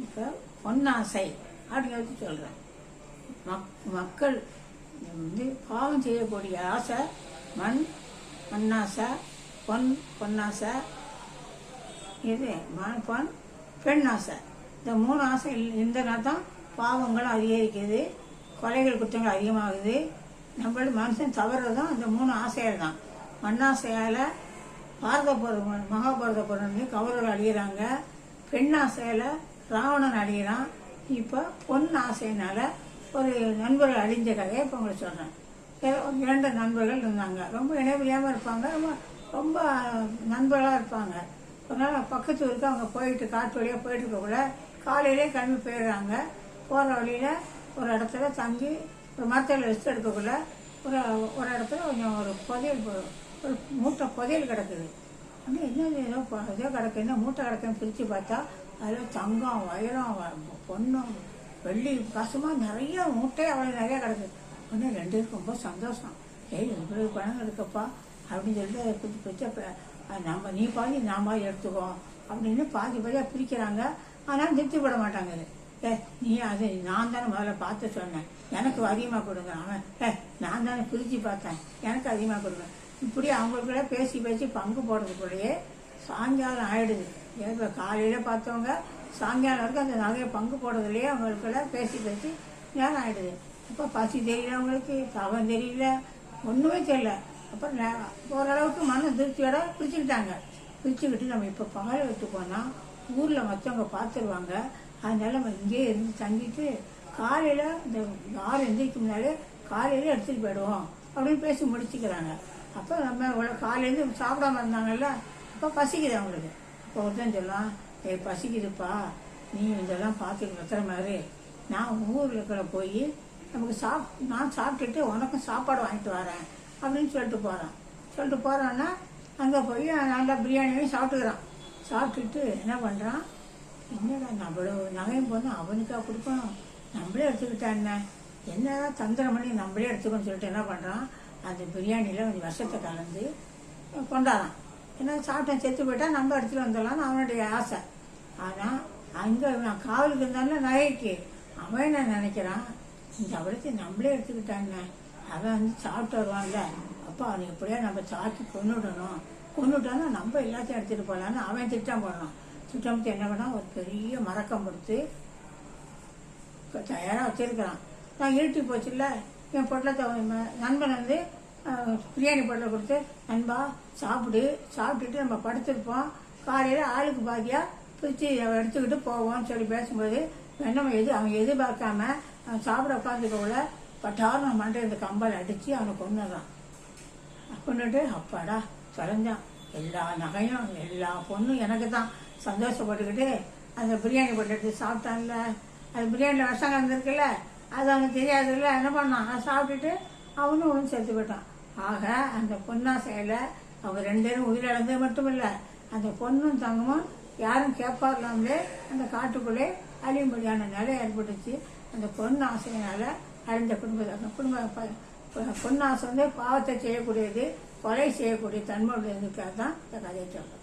இப்போ பொன்னாசை அப்படிங்கிறது சொல்கிறேன் மக் மக்கள் வந்து பாவம் செய்யக்கூடிய ஆசை மண் மண்ணாசை பொன் பொன்னாசை இது மண் பொன் பெண் ஆசை இந்த மூணு ஆசை இருந்தனா தான் பாவங்களும் அதிகரிக்குது கொலைகள் குற்றங்கள் அதிகமாகுது. நம்மளோட மனுஷன் தவறுறது தான் இந்த மூணு ஆசைகள் தான். மண்ணாசையால் பாரத போர் மகாபாரத போர் வந்து கௌரவர்கள் அழியிறாங்க. பெண் ராவணன் அழியிறான் இப்போ பொன் ஆசையினால ஒரு நண்பர்கள் அழிஞ்ச கதையை இப்போ உங்களுக்கு சொல்கிறேன் இரண்டு நண்பர்கள் இருந்தாங்க. ரொம்ப இணைபிரியாமல் இருப்பாங்க. ரொம்ப ரொம்ப நண்பர்களாக இருப்பாங்க. ஒரு நாள் பக்கத்து ஊருக்கு அவங்க போயிட்டு காட்டு வழியாக போயிட்டு இருக்கக்குள்ள காலையிலே கிளம்பி போயிடுறாங்க. போகிற வழியில் ஒரு இடத்துல தங்கி ஒரு மரத்தில் ரெஸ்ட் எடுக்கக்குள்ள ஒரு ஒரு இடத்துல கொஞ்சம் ஒரு புதையல் போ- ஒரு மூட்டை புதையல் கிடக்குது. ஆனால் என்ன ஏதோ ஏதோ கிடக்கு. என்ன மூட்டை கிடக்குன்னு பிரித்து பார்த்தா அதில் தங்கம் வைரம் பொண்ணும் வெள்ளி காசுமாக நிறைய மூட்டை அவ்வளோ நிறைய கிடக்குது ஒன்று ரெண்டு ரொம்ப சந்தோஷம். ஏய் இவ்வளவு பணம் இருக்குப்பா அப்படின்னு சொல்லிட்டு அதை பிரித்து நம்ம நீ பாதி நான் பாதி எடுத்துக்கோ அப்படின்னு பாதி பாதியாக பிரிக்கிறாங்க. ஆனால் திருப்திப்பட மாட்டாங்க இது ஏ நீ அது நான் தானே முதல்ல பார்த்து சொன்னேன். எனக்கு அதிகமாக கொடுங்க அவன். ஏ நான் தானே பிரித்து பார்த்தேன். எனக்கு அதிகமாக கொடுங்க. இப்படி அவங்களுக்குள்ள பேசி பேசி பங்கு போடுறதுக்குள்ளேயே சாயங்காலம் ஆயிடுது. இப்போ காலையில் பார்த்தவங்க சாயங்காலம் வரைக்கும் அந்த நகையை பங்கு போடுறதுலையே அவங்களுக்குள்ள பேசி பேசி நேரம் ஆகிடுது அப்போ பசி தெரியல அவங்களுக்கு தெரியல ஒன்றுமே தெரியல. அப்புறம் ஓரளவுக்கு மன திருப்தியோட பிரிச்சுக்கிட்டாங்க. பிரிச்சுக்கிட்டு நம்ம இப்போ பகல் விட்டு போனால் ஊரில் மற்றவங்க பார்த்துருவாங்க அதனால நம்ம இங்கேயே இருந்து தங்கிட்டு காலையில் இந்த யார் எந்திரிக்கும் முன்னாலே காலையில் எடுத்துகிட்டு போயிடுவோம் அப்படின்னு பேசி முடிச்சுக்கிறாங்க. அப்போ நம்ம இவ்வளோ காலையிலேருந்து சாப்பிடாம இருந்தாங்கல்ல அப்போ பசிக்குது அவங்களுக்கு. இப்போ ஒருத்தன் சொல்லலாம் ஏய் பசிக்குதுப்பா. நீ இதெல்லாம் பார்த்து வைக்கிற மாதிரி. நான் ஊரில் இருக்கிற போய் நமக்கு சாப் நான் சாப்பிட்டுட்டு உனக்கும் சாப்பாடு வாங்கிட்டு வரேன் அப்படின்னு சொல்லிட்டு போகிறான் சொல்லிட்டு போகிறான்னா அங்கே போய் நல்லா பிரியாணியும் சாப்பிட்டுக்கிறான். சாப்பிட்டுட்டு என்ன பண்ணுறான் என்னடா நம்மளோ நகையும் போனால் அவனுக்கா கொடுக்கணும்? நம்மளே எடுத்துக்கிட்டான் என்ன? என்னதான் தந்திரம் பண்ணி நம்மளே எடுத்துக்கணும்னு சொல்லிட்டு என்ன பண்ணுறான் அந்த பிரியாணியில் கொஞ்சம் விஷத்தை கலந்து கொண்டாடான் ஏன்னா சாப்பிட்டேன் செத்து போயிட்டா நம்ம எடுத்துகிட்டு வந்துடலாம்னு அவனுடைய ஆசை. ஆனால் அங்கே நான் காவலுக்கு இருந்தாலும் நகைக்கு அவன் என்ன நினைக்கிறான்? இந்த அவளுக்கு நம்மளே எடுத்துக்கிட்டாங்க அவன் வந்து சாப்பிட்டு வருவான்ல. அப்போ அவனை எப்படியா நம்ம சாக்கி கொண்டுடணும் கொண்டுட்டானா நம்ம எல்லாத்தையும் எடுத்துகிட்டு போகலான்னு அவன் திட்டம் போடணும் திட்டம் என்ன பண்ணால் ஒரு பெரிய மறக்கம் கொடுத்து தயாராக வச்சிருக்கிறான். நான் இருட்டி போச்சுல்ல. என் பொட்டலத்தை நண்பன் வந்து பிரியாணி பொட்டலை கொடுத்து நண்பா சாப்பிடு. சாப்பிட்டுட்டு நம்ம படுத்திருப்போம். காலையில் ஆளுக்கு பாதியாக பிரித்து எடுத்துக்கிட்டு போவோம்னு சொல்லி பேசும்போது நம்ம எது அவன் எதிர்பார்க்காம அவன் சாப்பிட உட்காந்துக்கக்குள்ள பட்டாரம் அவன் மண்டை இந்த கம்பல் அடித்து அவனை கொண்டுதான் கொண்டுட்டு அப்பாடா தொலைஞ்சான் எல்லா நகையும் எல்லா பொண்ணும் எனக்கு தான் சந்தோஷப்பட்டுக்கிட்டு அந்த பிரியாணி போட்டு எடுத்து சாப்பிட்டான்ல. அது பிரியாணியில் விஷம் கலந்துருக்குல்ல அது அவனுக்கு தெரியாதுல்ல என்ன பண்ணான்? அதை சாப்பிட்டுட்டு அவனும் ஒன்றும் செத்து போயிட்டான். ஆக அந்த பொன்னாசையில் அவங்க ரெண்டு பேரும் உயிரிழந்தது மட்டும் இல்லை அந்த பொண்ணும் தங்கமும் யாரும் கேட்பார்லாமலே அந்த காட்டுக்குள்ளே அழியும்படியான நிலை ஏற்பட்டுச்சு. அந்த பொண்ணு ஆசையினால அழிந்த குடும்பத்தை அந்த குடும்ப பொண்ணாசை வந்து பாவத்தை செய்யக்கூடியது கொலை செய்யக்கூடிய தன்மை உள்ளதுக்காக தான் இந்த கதையை சொல்கிறேன்